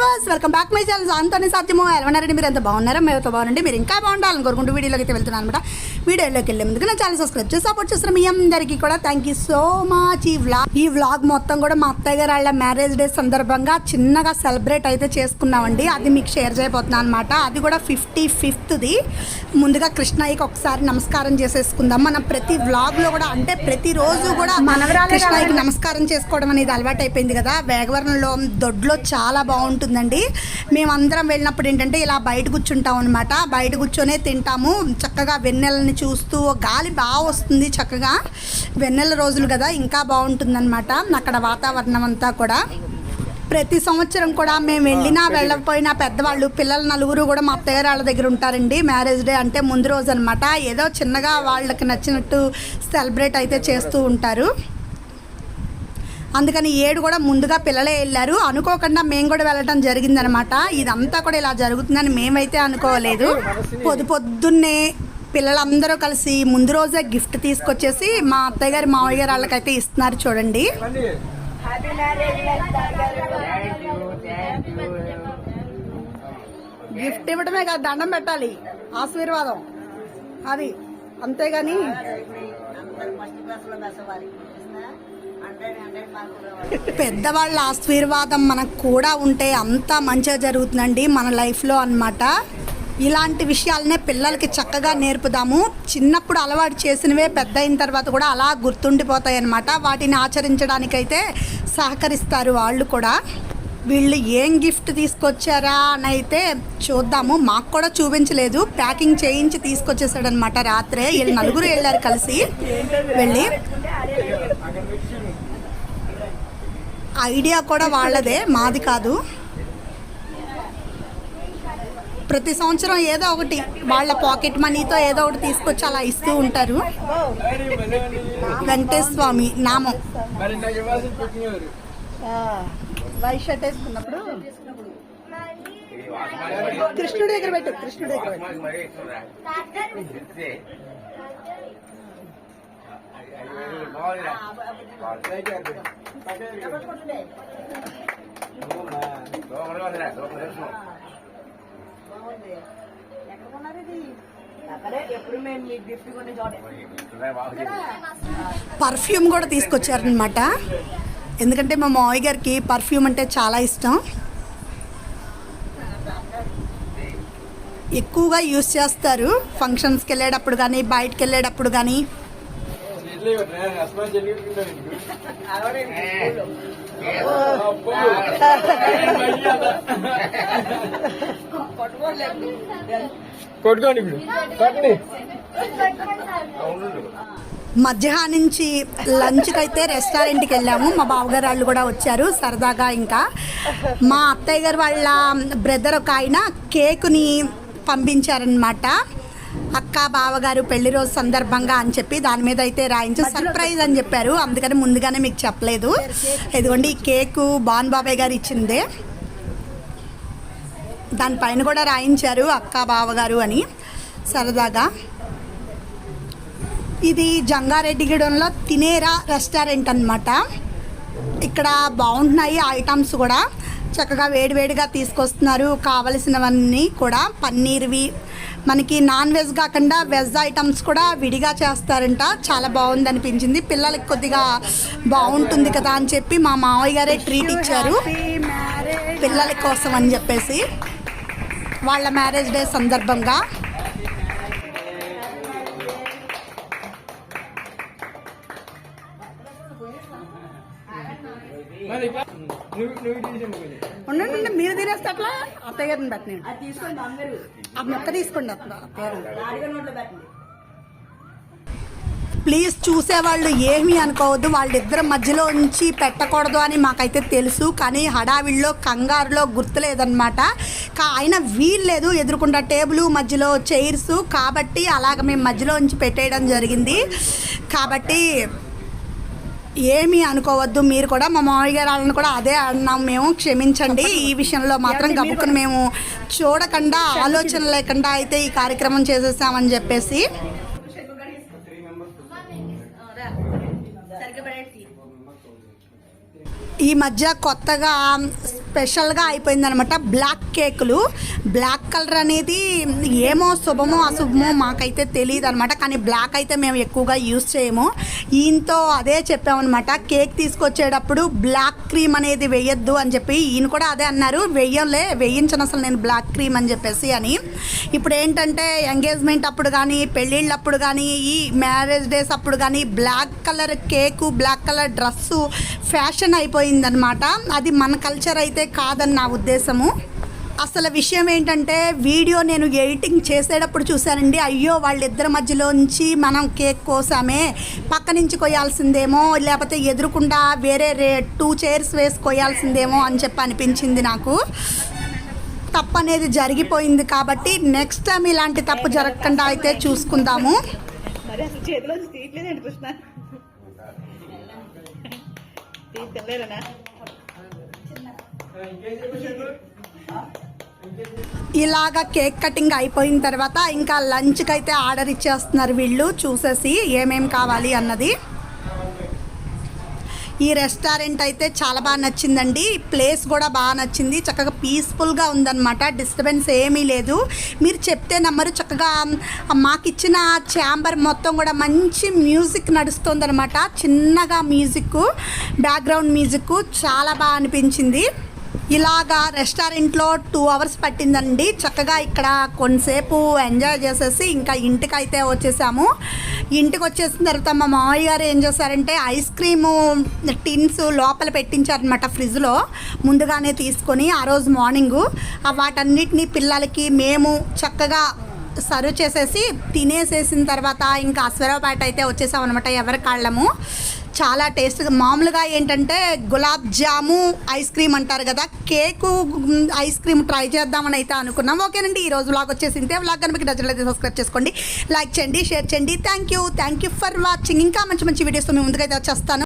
Viewers welcome back my channel అంతని సత్యము ఎలవనారండి మీరు ఎంత బాగున్నారో మేమైతే బాగుండండి. మీరు ఇంకా బాగుండాలని కోరుకుంటూ వీడియోలోకి అయితే వెళ్తున్నాను అనమాట వీడియోలోకి వెళ్ళే ముందుకు నా ఛానల్ సబ్స్క్రైబ్ చేసి సపోర్ట్ చేస్తున్న మీ అందరికీ కూడా థ్యాంక్ యూ సో మచ్ ఈ వ్లాగ్ ఈ వ్లాగ్ మొత్తం కూడా మా అత్తయ్య గారు వాళ్ళ మ్యారేజ్ డే సందర్భంగా చిన్నగా సెలబ్రేట్ అయితే చేసుకున్నామండి. అది మీకు షేర్ చేయబోతున్నాను అనమాట అది కూడా ఫిఫ్టీ ఫిఫ్త్ది ముందుగా కృష్ణయ్యకి ఒకసారి నమస్కారం చేసేసుకుందాం. మనం ప్రతి వ్లాగ్లో కూడా అంటే ప్రతిరోజు కూడా మనవరాలే కృష్ణయ్యకి నమస్కారం చేసుకోవడం అనేది అలవాటు అయిపోయింది కదా. వేగవరంలో దొడ్లో చాలా బాగుంటుందండి మేమందరం వెళ్ళినప్పుడు ఏంటంటే ఇలా బయట కూర్చుంటాం అనమాట బయట కూర్చొనే తింటాము. చక్కగా వెన్నెలని చూస్తూ గాలి బాగా వస్తుంది చక్కగా. వెన్నెల రోజులు కదా ఇంకా బాగుంటుందన్నమాట అక్కడ వాతావరణం అంతా కూడా. ప్రతి సంవత్సరం కూడా మేము వెళ్ళినా వెళ్ళకపోయినా పెద్దవాళ్ళు పిల్లలు నలుగురు కూడా మా అత్తగారు వాళ్ళ దగ్గర ఉంటారండి. మ్యారేజ్ డే అంటే ముందు రోజు అనమాట ఏదో చిన్నగా వాళ్ళకి నచ్చినట్టు సెలబ్రేట్ అయితే చేస్తూ ఉంటారు. అందుకని ఏడు కూడా ముందుగా పిల్లలే వెళ్ళారు. అనుకోకుండా మేము కూడా వెళ్ళటం జరిగిందనమాట. ఇదంతా కూడా ఇలా జరుగుతుందని మేమైతే అనుకోలేదు. పొద్దు పొద్దున్నే పిల్లలందరూ కలిసి ముందు రోజే గిఫ్ట్ తీసుకొచ్చేసి మా అత్తయ్య గారి మావయ్య గారు వాళ్ళకైతే ఇస్తున్నారు చూడండి. గిఫ్ట్ ఇవ్వడమే కాదు దండం పెట్టాలి. ఆశీర్వాదం. అది. అంతేగాని పెద్దవాళ్ళ ఆశీర్వాదం మనకు కూడా ఉంటే అంతా మంచిగా జరుగుతుందండి మన లైఫ్లో అన్నమాట. ఇలాంటి విషయాలనే పిల్లలకి చక్కగా నేర్పుదాము. చిన్నప్పుడు అలవాటు చేసినవే పెద్ద అయిన తర్వాత కూడా అలా గుర్తుండిపోతాయి అన్నమాట. వాటిని ఆచరించడానికైతే సహకరిస్తారు వాళ్ళు కూడా. వీళ్ళు ఏం గిఫ్ట్ తీసుకొచ్చారా అని అయితే చూద్దాము. మాకు కూడా చూపించలేదు. ప్యాకింగ్ చేయించి తీసుకొచ్చేసాడనమాట రాత్రే. వీళ్ళు నలుగురు వెళ్ళారు కలిసి వెళ్ళి. ఐడియా కూడా వాళ్ళదే మాది కాదు. ప్రతి సంవత్సరం ఏదో ఒకటి వాళ్ళ పాకెట్ మనీతో ఏదో ఒకటి తీసుకొచ్చి అలా ఇస్తూ ఉంటారు. వెంకటేశ్వర స్వామి నామం వైట్ షర్ట్ వేసుకున్నప్పుడు? కృష్ణుడి దగ్గర పెట్టు కృష్ణుడి దగ్గర పెట్టు ఎప్పుడు మేము మీకు గిఫ్ట్ కొన్ని చోట పర్ఫ్యూమ్ కూడా తీసుకొచ్చారనమాట ఎందుకంటే మా మావయ్య గారికి పర్ఫ్యూమ్ అంటే చాలా ఇష్టం. ఎక్కువగా యూస్ చేస్తారు. ఫంక్షన్స్కి వెళ్ళేటప్పుడు కానీ బయటకు వెళ్ళేటప్పుడు కానీ కొట్టుకోండి ఇప్పుడు. కొట్టండి. మధ్యాహ్నం నుంచి లంచ్కి అయితే రెస్టారెంట్కి వెళ్ళాము. మా బావగారు వాళ్ళు కూడా వచ్చారు సరదాగా ఇంకా. మా అత్తయ్య గారు వాళ్ళ బ్రదర్ ఒక ఆయన కేకుని పంపించారనమాట అక్క బావగారు పెళ్ళి రోజు సందర్భంగా అని చెప్పి దాని మీద అయితే రాయించి సర్ప్రైజ్ అని చెప్పారు. అందుకని ముందుగానే మీకు చెప్పలేదు. ఇదిగోండి ఈ కేకు బాన్ బాబాయ్ గారు ఇచ్చిందే. దానిపైన కూడా రాయించారు అక్క బావగారు అని. సరదాగా. ఇది జంగారెడ్డిగూడెంలో తినేరా రెస్టారెంట్ అన్నమాట. ఇక్కడ బాగుంటున్నాయి ఐటమ్స్ కూడా. చక్కగా వేడివేడిగా తీసుకొస్తున్నారు. కావలసినవన్నీ కూడా. పన్నీర్వి మనకి నాన్ వెజ్ కాకుండా వెజ్ ఐటమ్స్ కూడా విడిగా చేస్తారంట. చాలా బాగుంది అనిపించింది పిల్లలకి కొద్దిగా బాగుంటుంది కదా అని చెప్పి మా మావయ్య గారే ట్రీట్ ఇచ్చారు. పిల్లల కోసం అని చెప్పేసి వాళ్ళ మ్యారేజ్ డే సందర్భంగా ఉండండి మీరు తినేస్తే అట్లా అత్తయ్య గారిని పెట్టండి. ఆ తీసుకోండి అట్లా ప్లీజ్ చూసేవాళ్ళు ఏమీ అనుకోవద్దు. వాళ్ళిద్దరి మధ్యలో ఉంచి పెట్టకూడదు అని మాకైతే తెలుసు కానీ హడావిడిలో కంగారులో గుర్తులేదన్నమాట. కా ఆయన వీల్లేదు ఎదురుకుండా టేబుల్ మధ్యలో చైర్స్. కాబట్టి అలాగ మేము మధ్యలో ఉంచి పెట్టేయడం జరిగింది. కాబట్టి ఏమీ అనుకోవద్దు. మీరు కూడా మా మామయ్య గారు వాళ్ళని కూడా అదే అన్నాం. మేము క్షమించండి. ఈ విషయంలో మాత్రం గబుక్కుని మేము చూడకుండా ఆలోచన లేకుండా అయితే ఈ కార్యక్రమం చేసేసామని చెప్పేసి. ఈ మధ్య కొత్తగా స్పెషల్గా అయిపోయిందనమాట బ్లాక్ కేకులు. బ్లాక్ కలర్ అనేది ఏమో శుభమో అశుభమో మాకైతే తెలియదు అనమాట కానీ బ్లాక్ అయితే మేము ఎక్కువగా యూస్ చేయము. ఈయనతో అదే చెప్పామన్నమాట. కేక్ తీసుకొచ్చేటప్పుడు బ్లాక్ క్రీమ్ అనేది వేయొద్దు అని చెప్పి ఈయన కూడా అదే అన్నారు. వెయ్యంలే వేయించను అసలు నేను బ్లాక్ క్రీమ్ అని చెప్పేసి అని. ఇప్పుడు ఏంటంటే ఎంగేజ్మెంట్ అప్పుడు కానీ పెళ్ళిళ్ళప్పుడు కానీ ఈ మ్యారేజ్ డేస్ అప్పుడు కానీ black colour cake black colour dress fashion అయిపోయిందనమాట అది మన కల్చర్ అయితే కాదని నా ఉద్దేశము. అసలు విషయం ఏంటంటే వీడియో నేను ఎడిటింగ్ చేసేటప్పుడు చూశానండి. అయ్యో వాళ్ళిద్దరి మధ్యలోంచి మనం కేక్ కోసామే పక్క నుంచి కొయ్యాల్సిందేమో లేకపోతే ఎదురుకుండా వేరే రే టూ చైర్స్ వేసి కొయ్యాల్సిందేమో అని చెప్పి అనిపించింది నాకు. తప్పు అనేది జరిగిపోయింది కాబట్టి నెక్స్ట్ టైం ఇలాంటి తప్పు జరగకుండా అయితే చూసుకుందాము. చేతిలో తీయట్లేదండి కృష్ణ. ఇలాగ కేక్ కటింగ్ అయిపోయిన తర్వాత ఇంకా లంచ్కి అయితే ఆర్డర్ ఇచ్చేస్తున్నారు వీళ్ళు. చూసేసి ఏమేం కావాలి అన్నది. ఈ రెస్టారెంట్ అయితే చాలా బాగా నచ్చిందండి. ప్లేస్ కూడా బాగా నచ్చింది. చక్కగా పీస్ఫుల్గా ఉందన్నమాట. డిస్టర్బెన్స్ ఏమీ లేదు. మీరు చెప్తే నమ్మరు చక్కగా మాకు ఇచ్చిన ఛాంబర్ మొత్తం కూడా మంచి మ్యూజిక్ నడుస్తుందన్నమాట. చిన్నగా మ్యూజిక్ బ్యాక్గ్రౌండ్ మ్యూజిక్ చాలా బాగా అనిపించింది. ఇలాగా రెస్టారెంట్లో టూ అవర్స్ పట్టిందండి. చక్కగా ఇక్కడ కొంతసేపు ఎంజాయ్ చేసేసి ఇంకా ఇంటికి అయితే వచ్చేసాము. ఇంటికి వచ్చేసిన తర్వాత మా మామయ్య గారు ఏం చేశారంటే ఐస్ క్రీము టిన్స్ లోపల పెట్టించారనమాట ఫ్రిడ్జ్లో ముందుగానే తీసుకొని ఆ రోజు మార్నింగు. వాటన్నిటిని పిల్లలకి మేము చక్కగా సర్వ్ చేసేసి తినేసేసిన తర్వాత ఇంకా అశ్వరావుపేట అయితే వచ్చేసాం అనమాట ఎవరి కాళ్ళము. చాలా టేస్ట్గా మామూలుగా ఏంటంటే గులాబ్ జాము ఐస్ క్రీమ్ అంటారు కదా కేకు ఐస్ క్రీమ్ ట్రై చేద్దామని అయితే అనుకున్నాం. ఓకేనండి ఈ రోజు వ్లాగ్ వచ్చేసి ఇంతే. బ్లాగ్ కనుక నచ్చినట్లయితే సబ్స్క్రైబ్ చేసుకోండి లైక్ చేయండి షేర్ చేయండి. Thank you thank you for watching ఇంకా మంచి మంచి వీడియోస్ మేము ముందుకైతే వచ్చేస్తాను.